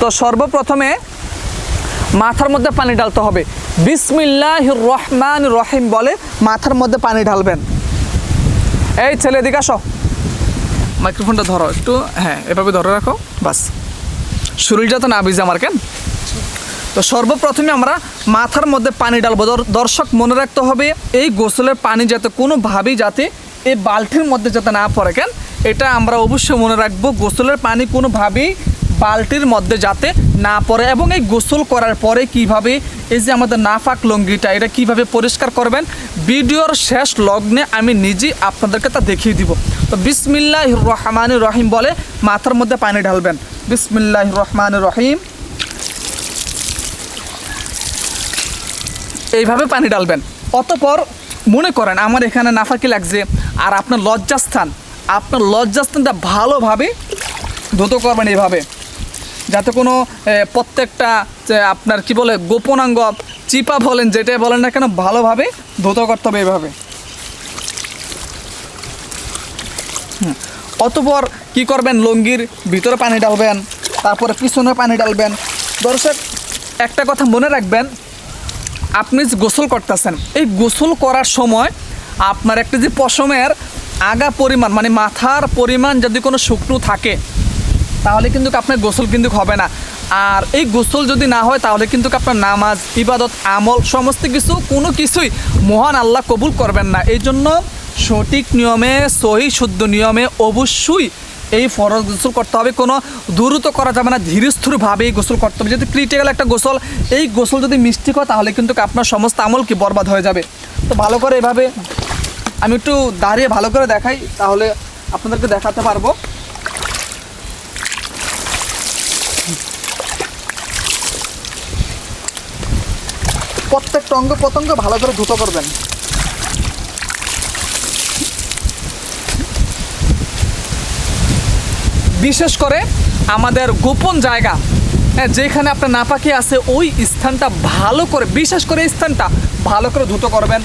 তো সর্বপ্রথমে মাথার মধ্যে পানি ঢালতে হবে। বিসমিল্লাহ রহমান রহিম বলে মাথার মধ্যে পানি ঢালবেন। এই ছেলে, এদিকে আসো। মাইক্রোফোনটা ধরো একটু। হ্যাঁ এভাবে ধরে রাখো। বাস। শরীরটা তো না ভিজে আমার, কেন? তো সর্বপ্রথমে আমরা মাথার মধ্যে পানি দর- দর্শক, মনে রাখতে হবে, এই গোসলের পানি যাতে কোনোভাবেই যাতে এই বালতির মধ্যে যাতে না পড়ে, কেন? এটা আমরা অবশ্যই মনে রাখব, গোসলের পানি কোনোভাবেই বালতির মধ্যে যাতে না পড়ে এবং এই গোসল করার পরে কীভাবে এই যে আমাদের নাফাক লঙ্গিটা, এটা কীভাবে পরিষ্কার করবেন, ভিডিওর শেষ লগ্নে আমি নিজেই আপনাদেরকে তা দেখিয়ে দিব। তো বিসমিল্লাহ রহমান রহিম বলে মাথার মধ্যে পানি ঢালবেন। বিসমিল্লাহ রহমান রহিম। এইভাবে পানি ডালবেন অতপর মনে করেন, আমার এখানে নাফাকি লাগছে আর আপনার লজ্জাস্থান। আপনার লজ্জাস্থানটা ভালোভাবে ধুতো করবেন এইভাবে। যাতে কোনো প্রত্যেকটা আপনার কি বলে, গোপনাঙ্গ চিপা বলেন, যেটাই বলেন না কেন, ভালোভাবে ধুতো করতে হবে এইভাবে। অতপর কি করবেন, লঙ্গির ভিতরে পানি ডালবেন তারপরে পিছনে পানি ডালবেন দর্শক, একটা কথা মনে রাখবেন, আপনি গোসল করতেছেন, এই গোসল করার সময় আপনার একটা যে পশমের আগা পরিমাণ মানে মাথার পরিমাণ যদি কোনো শুকনো থাকে তাহলে কিন্তু আপনার গোসল কিন্তু হবে না। আর এই গোসল যদি না হয়, তাহলে কিন্তু আপনার নামাজ, ইবাদত, আমল, সমস্ত কিছু, কোনো কিছুই মহান আল্লাহ কবুল করবেন না। এই জন্য সঠিক নিয়মে, সহি, শুদ্ধ নিয়মে অবশ্যই এই ফরজ গোসল করতে হবে। কোনো দ্রুত করা যাবে না ধীরস্থিরভাবেই গোসল করতে হবে। যদি ক্রিটিক্যাল একটা গোসল, এই গোসল যদি মিষ্টি হয়, তাহলে কিন্তু আপনার সমস্ত আমল কি বরবাদ হয়ে যাবে। তো ভালো করে এভাবে আমি একটু দাঁড়িয়ে ভালো করে দেখাই, তাহলে আপনাদেরকে দেখাতে পারব। প্রত্যেকটা অঙ্গ প্রত্যঙ্গ ভালো করে ধুতো করবেন বিশেষ করে আমাদের গোপন জায়গা হ্যাঁ যেখানে আপনার নাপাকি আছে, ওই স্থানটা ভালো করে, বিশেষ করে স্থানটা ভালো করে ধুতো করবেন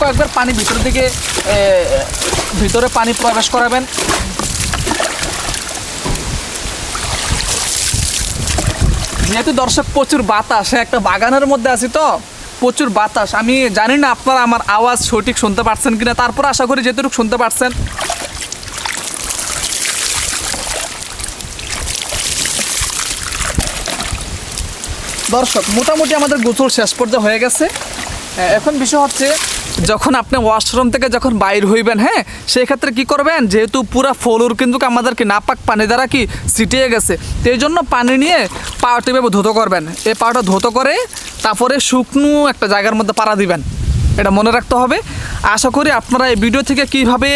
কয়েকবার পানি ভিতরের দিকে ভিতরে পানি প্রবেশ করাবেন। যেহেতু দর্শক প্রচুর বাতাস হ্যাঁ, একটা বাগানের মধ্যে আছি তো প্রচুর বাতাস। আমি জানি না আপনারা আমার আওয়াজ সঠিক শুনতে পারছেন কিনা তারপর আশা করি যেটুকু শুনতে পারছেন। দর্শক মোটামুটি আমাদের গোসল শেষ পর্যায়ে হয়ে গেছে। এখন বিষয় হচ্ছে যখন আপনি ওয়াশরুম থেকে যখন বাইর হইবেন হ্যাঁ সেই ক্ষেত্রে কি করবেন? যেহেতু পুরা ফলুর কিন্তু আমাদেরকে নাপাক পানি দ্বারা কি ছিটিয়ে গেছে, তো জন্য পানি নিয়ে পাটা এভাবে ধুতো করবেন। এই পাটা ধুতো করে তারপরে শুকনো একটা জায়গার মধ্যে পাড়া দিবেন। এটা মনে রাখতে হবে। আশা করি আপনারা এই ভিডিও থেকে কীভাবে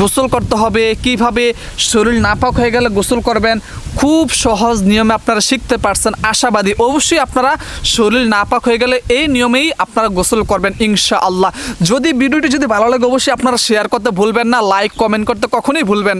গোসল করতে হবে, কীভাবে শরীর নাপাক হয়ে গেলে গোসল করবেন, খুব সহজ নিয়মে আপনারা শিখতে পারছেন, আশাবাদী। অবশ্যই আপনারা শরীর নাপাক হয়ে গেলে এই নিয়মেই আপনারা গোসল করবেন ইনশা আল্লাহ যদি ভিডিওটি যদি ভালো লাগে, অবশ্যই আপনারা শেয়ার করতে ভুলবেন না, লাইক, কমেন্ট করতে কখনোই ভুলবেন